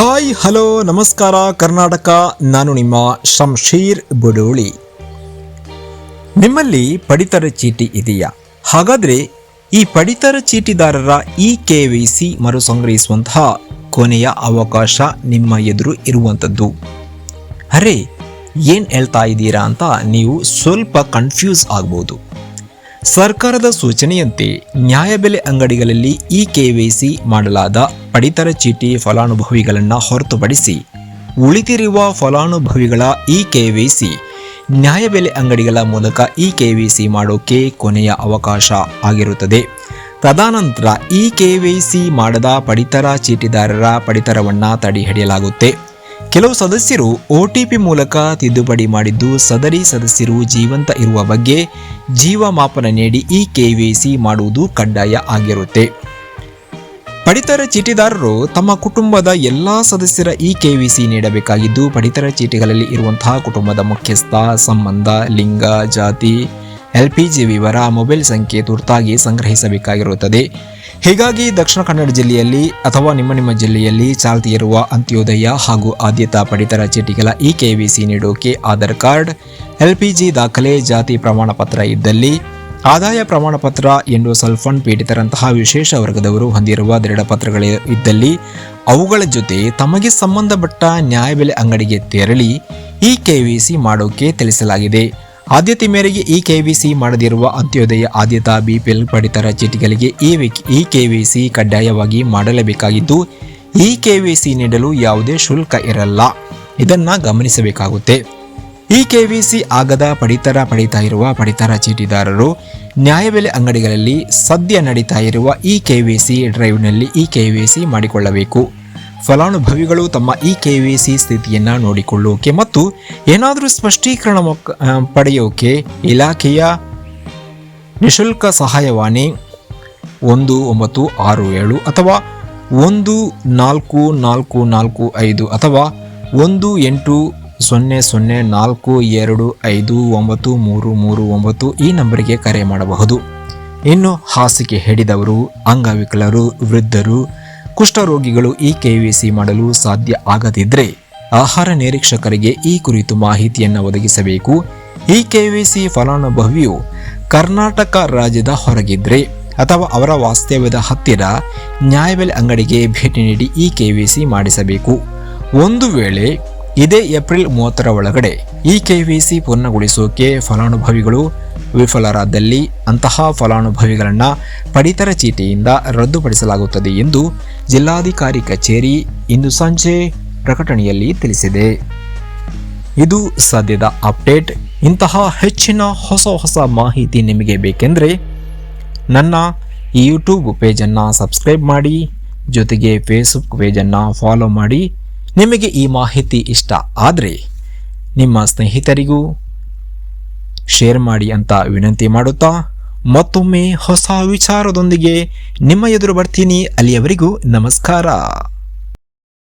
Hi, hello, ನಮಸ್ಕಾರ, ಕರ್ನಾಟಕ. ನಾನು ನಿಮ್ಮ ಶಂಶೀರ್ ಬುಡೋಳಿ. ನಿಮ್ಮಲ್ಲಿ ಪಡಿತರ ಚೀಟಿ ಇದೆಯಾ? ಹಾಗಾದರೆ ಈ ಪಡಿತರ ಚೀಟಿದಾರರ ಇ ಕೆ ವಿ ಸಿ ಮರುಸಂಗ್ರಹಿಸುವಂತಹ ಕೊನೆಯ ಅವಕಾಶ ನಿಮ್ಮ ಎದುರು ಇರುವಂಥದ್ದು. ಅರೆ, ಏನು ಹೇಳ್ತಾ ಇದ್ದೀರಾ ಅಂತ ನೀವು ಸ್ವಲ್ಪ ಕನ್ಫ್ಯೂಸ್ ಆಗ್ಬೋದು. ಸರ್ಕಾರದ ಸೂಚನೆಯಂತೆ ನ್ಯಾಯಬೆಲೆ ಅಂಗಡಿಗಳಲ್ಲಿ ಇ ಕೆವೈಸಿ ಮಾಡಲಾದ ಪಡಿತರ ಚೀಟಿ ಫಲಾನುಭವಿಗಳನ್ನು ಹೊರತುಪಡಿಸಿ ಉಳಿದಿರುವ ಫಲಾನುಭವಿಗಳ ಇ ಕೆವೈಸಿ ನ್ಯಾಯಬೆಲೆ ಅಂಗಡಿಗಳ ಮೂಲಕ ಇ ಕೆವೈಸಿ ಮಾಡೋಕೆ ಕೊನೆಯ ಅವಕಾಶ ಆಗಿರುತ್ತದೆ. ತದಾನಂತರ ಇ ಕೆವೈಸಿ ಮಾಡದ ಪಡಿತರ ಚೀಟಿದಾರರ ಪಡಿತರವನ್ನು ತಡೆಹಿಡಿಯಲಾಗುತ್ತೆ. ಕೆಲವು ಸದಸ್ಯರು ಒ ಟಿ ಪಿ ಮೂಲಕ ತಿದ್ದುಪಡಿ ಮಾಡಿದ್ದು ಸದರಿ ಸದಸ್ಯರು ಜೀವಂತ ಇರುವ ಬಗ್ಗೆ ಜೀವಮಾಪನ ನೀಡಿ ಈ ಕೆವಿಸಿ ಮಾಡುವುದು ಕಡ್ಡಾಯ ಆಗಿರುತ್ತೆ. ಪಡಿತರ ಚೀಟಿದಾರರು ತಮ್ಮ ಕುಟುಂಬದ ಎಲ್ಲ ಸದಸ್ಯರ ಇ ಕೆವಿಸಿ ನೀಡಬೇಕಾಗಿದ್ದು ಪಡಿತರ ಚೀಟಿಗಳಲ್ಲಿ ಇರುವಂತಹ ಕುಟುಂಬದ ಮುಖ್ಯಸ್ಥ, ಸಂಬಂಧ, ಲಿಂಗ, ಜಾತಿ, ಎಲ್ ಪಿ ಜಿ ವಿವರ, ಮೊಬೈಲ್ ಸಂಖ್ಯೆ ತುರ್ತಾಗಿ ಸಂಗ್ರಹಿಸಬೇಕಾಗಿರುತ್ತದೆ. ಹೀಗಾಗಿ ದಕ್ಷಿಣ ಕನ್ನಡ ಜಿಲ್ಲೆಯಲ್ಲಿ ಅಥವಾ ನಿಮ್ಮ ನಿಮ್ಮ ಜಿಲ್ಲೆಯಲ್ಲಿ ಚಾಲ್ತಿಯಿರುವ ಅಂತ್ಯೋದಯ ಹಾಗೂ ಆದ್ಯತಾ ಪಡಿತರ ಚೀಟಿಗಳ E K V C ನೀಡೋಕೆ Aadhaar card L P G ದಾಖಲೆ, ಜಾತಿ ಪ್ರಮಾಣ ಪತ್ರ ಇದ್ದಲ್ಲಿ, ಆದಾಯ ಪ್ರಮಾಣ ಪತ್ರ ಎಂದು ಸಲ್ಫನ್ ಪೀಡಿತರಂತಹ ವಿಶೇಷ ವರ್ಗದವರು ಹೊಂದಿರುವ ದೃಢಪತ್ರಗಳು ಇದ್ದಲ್ಲಿ ಅವುಗಳ ಜೊತೆ ತಮಗೆ ಸಂಬಂಧಪಟ್ಟ ನ್ಯಾಯಬೆಲೆ ಅಂಗಡಿಗೆ ತೆರಳಿ ಇ ಕೆವಿಸಿ ಮಾಡೋಕೆ ತಿಳಿಸಲಾಗಿದೆ. ಆದ್ಯತೆ ಮೇರೆಗೆ ಈ ಕೆವಿಸಿ ಮಾಡದಿರುವ ಅಂತ್ಯೋದಯ ಆದ್ಯತಾ ಬಿಪಿಎಲ್ ಪಡಿತರ ಚೀಟಿಗಳಿಗೆ ಈ ಈ ಕೆವಿಸಿ ಕಡ್ಡಾಯವಾಗಿ ಮಾಡಲೇಬೇಕಾಗಿದ್ದು, ಈ ಕೆವಿಸಿ ನೀಡಲು ಯಾವುದೇ ಶುಲ್ಕ ಇರಲ್ಲ. ಇದನ್ನ ಗಮನಿಸಬೇಕಾಗುತ್ತೆ. ಈ ಕೆವಿಸಿ ಆಗದ ಪಡಿತರ ಪಡಿತಾ ಇರುವ ಪಡಿತರ ಚೀಟಿದಾರರು ನ್ಯಾಯಬೆಲೆ ಅಂಗಡಿಗಳಲ್ಲಿ ಸದ್ಯ ನಡೀತಾ ಇರುವ ಈ ಕೆವಿಸಿ ಡ್ರೈವ್ನಲ್ಲಿ ಈ ಕೆವಿಸಿ ಮಾಡಿಕೊಳ್ಳಬೇಕು. ಫಲಾನುಭವಿಗಳು ತಮ್ಮ ಇ ಕೆ ವಿ ಸಿ ಸ್ಥಿತಿಯನ್ನು ನೋಡಿಕೊಳ್ಳೋಕೆ ಮತ್ತು ಏನಾದರೂ ಸ್ಪಷ್ಟೀಕರಣ ಪಡೆಯೋಕೆ ಇಲಾಖೆಯ ನಿಶುಲ್ಕ ಸಹಾಯವಾಣಿ ಒಂದು ಒಂಬತ್ತು ಆರು ಏಳು ಅಥವಾ ಒಂದು ನಾಲ್ಕು ನಾಲ್ಕು ನಾಲ್ಕು ಐದು ಅಥವಾ ಒಂದು ಎಂಟು ಸೊನ್ನೆ ಸೊನ್ನೆ ನಾಲ್ಕು ಎರಡು ಐದು ಒಂಬತ್ತು ಮೂರು ಮೂರು ಒಂಬತ್ತು ಈ ನಂಬರಿಗೆ ಕರೆ ಮಾಡಬಹುದು. ಇನ್ನು ಹಾಸಿಗೆ ಹಿಡಿದವರು, ಅಂಗವಿಕಲರು, ವೃದ್ಧರು ಕುಷ್ಠರೋಗಿಗಳು ಈ ಕೆವಿಸಿ ಮಾಡಲು ಸಾಧ್ಯ ಆಗದಿದ್ದರೆ ಆಹಾರ ನಿರೀಕ್ಷಕರಿಗೆ ಈ ಕುರಿತು ಮಾಹಿತಿಯನ್ನು ಒದಗಿಸಬೇಕು. ಈ ಕೆವಿಸಿ ಫಲಾನುಭವಿಯು ಕರ್ನಾಟಕ ರಾಜ್ಯದ ಹೊರಗಿದ್ರೆ ಅಥವಾ ಅವರ ವಾಸ್ತವ್ಯದ ಹತ್ತಿರ ನ್ಯಾಯಬೆಲೆ ಅಂಗಡಿಗೆ ಭೇಟಿ ನೀಡಿ ಈ ಕೆವಿಸಿ ಮಾಡಿಸಬೇಕು. ಒಂದು ವೇಳೆ ಇದೇ ಏಪ್ರಿಲ್ ಮೂವತ್ತರ ಒಳಗಡೆ ಈ ಕೆವಿಸಿ ಪೂರ್ಣಗೊಳಿಸೋಕೆ ಫಲಾನುಭವಿಗಳು ವಿಫಲರಾದಲ್ಲಿ ಅಂತಹ ಫಲಾನುಭವಿಗಳನ್ನು ಪಡಿತರ ಚೀಟಿಯಿಂದ ರದ್ದುಪಡಿಸಲಾಗುತ್ತದೆ ಎಂದು ಜಿಲ್ಲಾಧಿಕಾರಿ ಕಚೇರಿ ಇಂದು ಸಂಜೆ ಪ್ರಕಟಣೆಯಲ್ಲಿ ತಿಳಿಸಿದೆ. ಇದು ಸದ್ಯದ ಅಪ್ಡೇಟ್. ಇಂತಹ ಹೆಚ್ಚಿನ ಹೊಸ ಹೊಸ ಮಾಹಿತಿ ನಿಮಗೆ ಬೇಕೆಂದರೆ ನನ್ನ ಈ ಯೂಟ್ಯೂಬ್ ಪೇಜನ್ನು ಸಬ್ಸ್ಕ್ರೈಬ್ ಮಾಡಿ, ಜೊತೆಗೆ ಫೇಸ್ಬುಕ್ ಪೇಜನ್ನು ಫಾಲೋ ಮಾಡಿ. ನಿಮಗೆ ಈ ಮಾಹಿತಿ ಇಷ್ಟ ಆದರೆ ನಿಮ್ಮ ಸ್ನೇಹಿತರಿಗೂ ಶೇರ್ ಮಾಡಿ ಅಂತ ವಿನಂತಿ ಮಾಡುತ್ತಾ, ಮತ್ತೊಮ್ಮೆ ಹೊಸ ವಿಚಾರದೊಂದಿಗೆ ನಿಮ್ಮ ಎದುರು ಬರ್ತೀನಿ. ಅಲ್ಲಿಯವರಿಗೂ ನಮಸ್ಕಾರ.